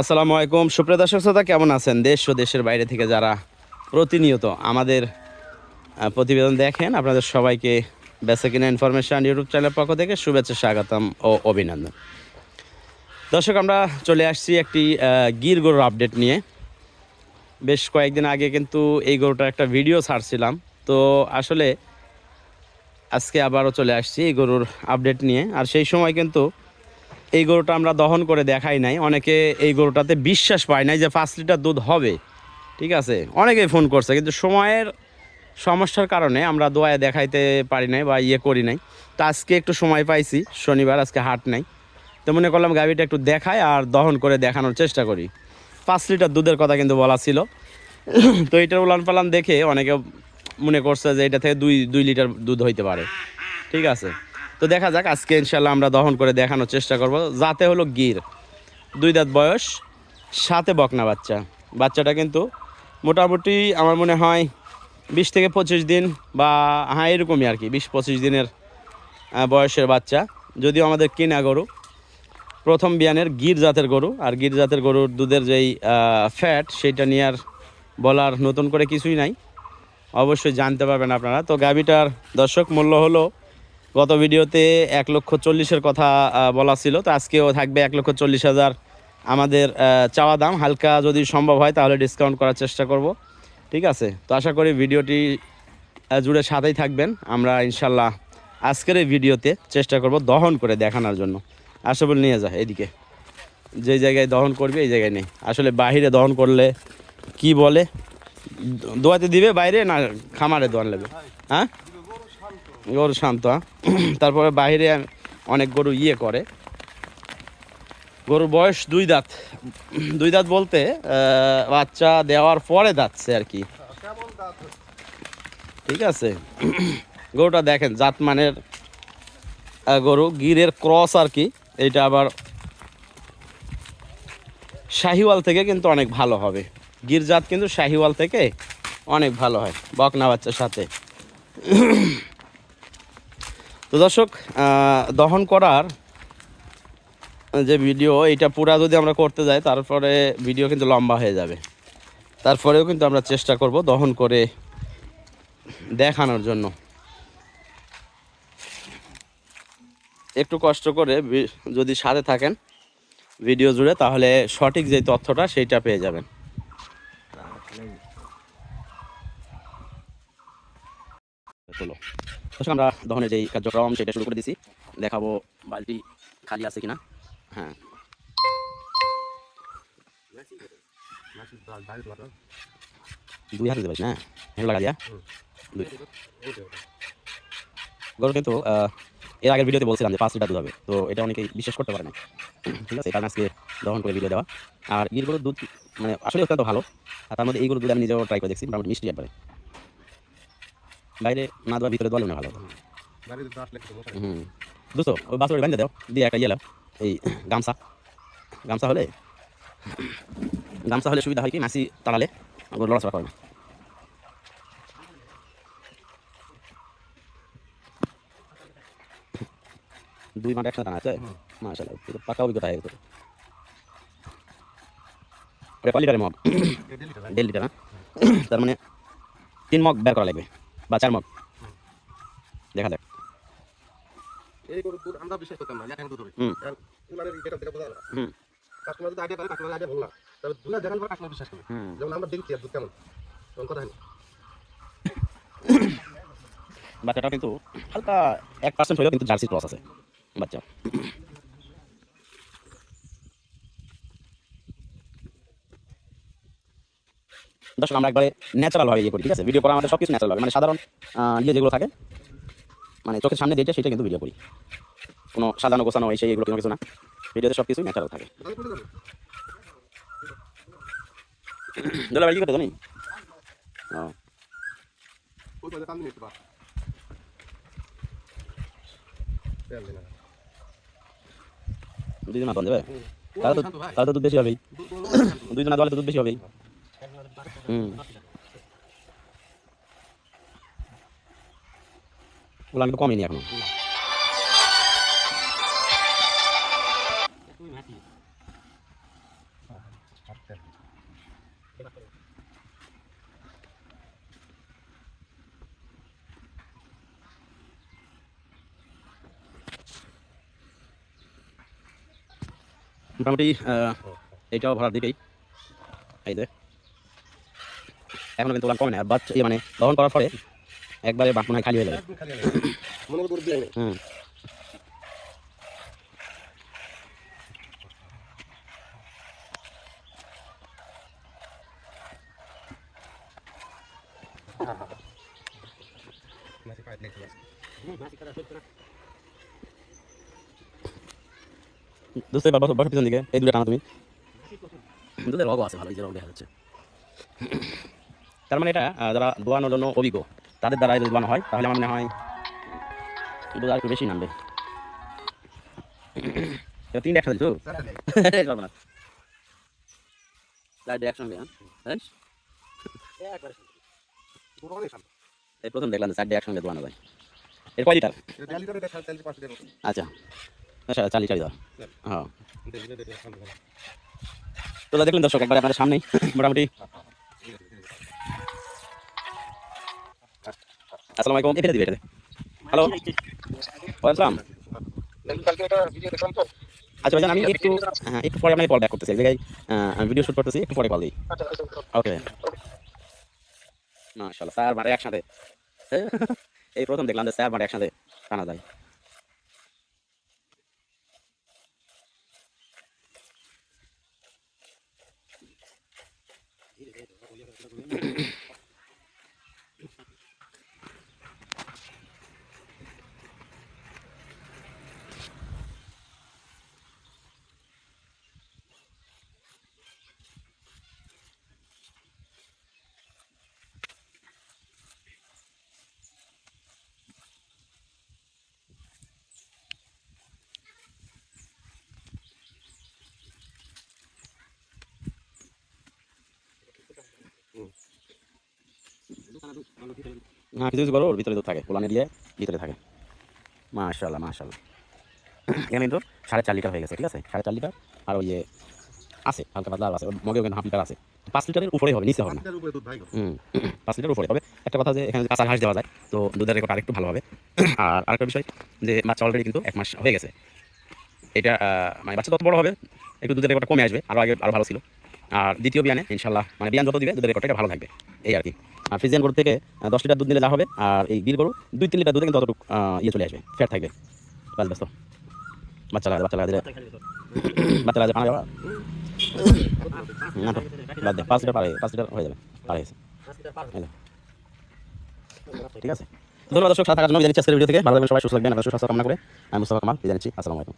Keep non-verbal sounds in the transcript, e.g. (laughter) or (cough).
আসসালামু আলাইকুম। সুপ্রিয় দর্শক শ্রোতা, কেমন আছেন? দেশ ও দেশের বাইরে থেকে যারা প্রতিনিয়ত আমাদের প্রতিবেদন দেখেন, আপনাদের সবাইকে বেসা কিনা ইনফরমেশন ইউটিউব চ্যানেলের পক্ষ থেকে শুভেচ্ছা, স্বাগতম ও অভিনন্দন। দর্শক, আমরা চলে আসছি একটি গির গরুর আপডেট নিয়ে। বেশ কয়েকদিন আগে কিন্তু এই গরুটার একটা ভিডিও ছাড়ছিলাম। তো আসলে আজকে আবারও চলে আসছি এই গরুর আপডেট নিয়ে। আর সেই সময় কিন্তু এই গরুটা আমরা দহন করে দেখাই নাই। অনেকে এই গরুটাতে বিশ্বাস পায় নাই যে পাঁচ লিটার দুধ হবে। ঠিক আছে? অনেকেই ফোন করছে, কিন্তু সময়ের সমস্যার কারণে আমরা দোয়ায় দেখাইতে পারি নাই বা ইয়ে করি নাই। তো আজকে একটু সময় পাইছি, শনিবার আজকে হাট নাই। তো মনে করলাম গাড়িটা একটু দেখাই আর দহন করে দেখানোর চেষ্টা করি। পাঁচ লিটার দুধের কথা কিন্তু বলা ছিল। তো এটার উলান পালান দেখে অনেকে মনে করছে যে এটা থেকে দুই দুই লিটার দুধ হইতে পারে। ঠিক আছে? তো দেখা যাক, আজকে ইনশাল্লাহ আমরা দহন করে দেখানোর চেষ্টা করব। যাতে হলো গির, দুই দাঁত বয়স, সাথে বকনা বাচ্চা। বাচ্চাটা কিন্তু মোটামুটি আমার মনে হয় বিশ থেকে পঁচিশ দিন বা হ্যাঁ এরকমই আর কি, বিশ পঁচিশ দিনের বয়সের বাচ্চা। যদিও আমাদের কেনা গরু, প্রথম বিয়ানের গির জাতের গরু, আর গির জাতের গরুর দুধের যেই ফ্যাট সেইটা নিয়ে আর বলার নতুন করে কিছুই নাই। অবশ্যই জানতে পারবেন আপনারা। তো গাভিটার দর্শক মূল্য হলো গত ভিডিওতে এক লক্ষ চল্লিশের কথা বলা ছিল। তো আজকেও থাকবে এক লক্ষ চল্লিশ হাজার আমাদের চাওয়া দাম। হালকা যদি সম্ভব হয় তাহলে ডিসকাউন্ট করার চেষ্টা করব। ঠিক আছে? তো আশা করি ভিডিওটি জুড়ে সাথেই থাকবেন। আমরা ইনশাল্লাহ আজকের এই ভিডিওতে চেষ্টা করব দহন করে দেখানোর জন্য। আশাবল নিয়ে যা এদিকে। যে জায়গায় দহন করবে, এই জায়গায় নেই। আসলে বাহিরে দহন করলে কি বলে? দোয়াতে দিবে বাইরে না খামারে দোয়ান নেবে হ্যাঁ? গরু শান্ত? তারপরে বাইরে অনেক গরু ইয়ে করে। গরুর বয়স দুই দাঁত। দুই দাঁত বলতে বাচ্চা দেওয়ার পরে দাঁতছে আর কি। ঠিক আছে? গরুটা দেখেন, জাত মানের গরু, গিরের ক্রস আর কি। এইটা আবার শাহিওয়াল থেকে কিন্তু অনেক ভালো হবে। গির জাত কিন্তু শাহিওয়াল থেকে অনেক ভালো হয়, বকনা বাচ্চার সাথে। তো দর্শক দহন করার যে ভিডিও এটা পুরা যদি আমরা করতে যাই তারপরে ভিডিও কিন্তু লম্বা হয়ে যাবে। তারপরেও কিন্তু আমরা চেষ্টা করব দহন করে দেখানোর জন্য। একটু কষ্ট করে যদি সাথে থাকেন ভিডিও জুড়ে তাহলে সঠিক যে তথ্যটা সেইটা পেয়ে যাবেন। চলো। দর্শক আমরা দহনের যেই কার্যক্রম সেটা শুরু করে দিছি। দেখাবো বালতি খালি আছে কিনা। হ্যাঁ। দুই হাতে পারিস না? হেঁটে লাগা দিয়া। দুই। গরু কিন্তু এর আগের ভিডিওতে বলছিলাম যে পাঁচ লিটার দুধ হবে। তো এটা অনেকেই বিশ্বাস করতে পারে না। ঠিক আছে, কারণ আজকে দহন করে ভিডিও দেওয়া। আর গির গরুর দুধ মানে আসলে অত্যন্ত ভালো। আর তার মধ্যে এইগুলো দুধ আমি নিজেও ট্রাই করে দেখছি, মোটামুটি মিষ্টি একবারে। বাইরে না দেওয়া ভিতরে দোয়ালে হয়। ভালো হুম। বুঝছ ওই বাস বান্ধে দাও। দিয়ে একটা ইয়েলাম এই গামছা। গামছা হলে? গামছা হলে সুবিধা হয় কি? মাসি তাড়ালে গরু লড়াচড়া করে না। দুই মাঠ একসাথে আছে। মাশাআল্লাহ পাকা অভিজ্ঞতা হয়ে গেছে এটা কয় লিটারের মগ? দেড় লিটার না তার মানে তিন মগ বের করা লাগবে। বা চার মগ দেখা যাক। এই গরুর দুধ আমরা বিশ্বাস করতাম না এখন দুধ হবে। কারণ কুলারের যেটা যেটা বোঝা হুম। কাস্টমার যদি আইডিয়া করে কাস্টমার আইডিয়া ভুল না তবে দুধ দেখার পর কাস্টমার বিশ্বাস করবে। যেমন আমরা দেখছি দুধ কেমন? তখন কথা হয়নি। বাচ্চাটা কিন্তু হালকা এক পার্সেন্ট হলেও কিন্তু জার্সি ক্রস আছে বাচ্চা। দর্শক, আমরা একবারে ন্যাচারাল ভাবে ইয়ে করি, ঠিক আছে? ভিডিও করা আমাদের সব কিছু ন্যাচারাল হবে মানে সাধারণ ইয়ে যেগুলো থাকে মানে চোখের সামনে যেটা, সেটা কিন্তু ভিডিও করি। কোনো সাজানো গোছানো, এই এগুলো কোনো কিছু না। ভিডিওতে সব কিছুই ন্যাচারাল থাকে। দোলা তাহলে তো দুধ বেশি শান্ত। দুইজন আদলে তো দুধ বেশি হুম ওগুলো আমি কমেনি এখনও। মোটামুটি আহ, এইটাও ভরার দিকেই এই যে। এখনও কিন্তু ওলান কমে না বাচ্চা মানে দহন করার পরে একবারে হয় খালি হয়ে যাবে। হুম। পিছন দিকে। এই দুটো টানা তুমি। দুধের রগও আছে ভালো যে রগ দেখা যাচ্ছে। তার মানে এটা যারা দোয়ানোর জন্য অভিজ্ঞ তাদের দ্বারা যদি দোয়ানো হয় তাহলে আমার মনে হয় দুধ আর একটু বেশি নামবে। তিনটে একসাথে নেই। (laughs) না একসঙ্গে হ্যাঁ। এই প্রথম দেখলাম চারটে একসঙ্গে দোয়ানো যায়। এর কয় লিটার। আচ্ছা। আচ্ছা চার লিটার দেওয়া হ্যাঁ। তো দেখলেন দর্শক একবার আপনাদের সামনেই। মোটামুটি আসসালামু আলাইকুম। এটা দিবে হ্যালো তো। আচ্ছা ভাইজান, আমি একটু হ্যাঁ একটু পরে আপনাকে কল ব্যাক করতেছি। এক জায়গায় আমি ভিডিও শুট করতেছি, একটু পরে কল দিই। ওকে মাশাআল্লাহ স্যার মানে একসাথে। (laughs) এই প্রথম দেখলাম যে স্যার মানে একসাথে, টানা যায়। না কিছু কিছু করো ওর ভিতরে দুধ থাকে পোলানে দিয়ে ভিতরে থাকে। মাশাল্লাহ মাশাল্লাহ (coughs) এখানে কিন্তু সাড়ে চার লিটার হয়ে গেছে ঠিক আছে? সাড়ে চার লিটার আর ওই আছে হালকা পাতলা আছে ওর মগেও কিন্তু হাফ লিটার আছে। পাঁচ লিটারের উপরে হবে নিচে হবে না। পাঁচ লিটার উপরে দুধ হুম (coughs) পাঁচ লিটার উপরে। তবে একটা কথা যে এখানে কাঁচা ঘাস দেওয়া যায় তো দুধের রেকর্ড আরেকটু ভালো হবে। (coughs) আর আরেকটা বিষয় যে বাচ্চা অলরেডি কিন্তু এক মাস হয়ে গেছে। এটা মানে বাচ্চা তত বড় হবে একটু দুধের রেকর্ডটা কমে আসবে আরও আগে আরও ভালো ছিল। আর দ্বিতীয় বিয়ানে ইনশাল্লাহ মানে বিয়ান যত দিবে দুধের রেকর্ডটা ভালো থাকবে এই আর কি। আর ফ্রিজিয়ান গরু থেকে দশ লিটার দুধ নিলে যা হবে আর এই গির গরু দুই তিন লিটার দুধে কিন্তু ততটুকু আহ, ইয়ে চলে আসবে ফ্যাট থাকবে। বাস ব্যস্ত। বাচ্চা লাগা বাচ্চা লাগা দিলে (coughs) বাচ্চা লাগা পানা যাওয়া (coughs) পাঁচ লিটার পারে পাঁচ লিটার হয়ে যাবে পারে নাও। ঠিক আছে। ধন্যবাদ দর্শক সাথে থাকার জন্য নিচ্ছি আজকের ভিডিও থেকে। ভালো সবাই সুস্থ থাকবেন আপনার সুস্বাস্থ্য কামনা করে। আমি মুস্তফা কামাল নিচ্ছি। আসসালামু আলাইকুম।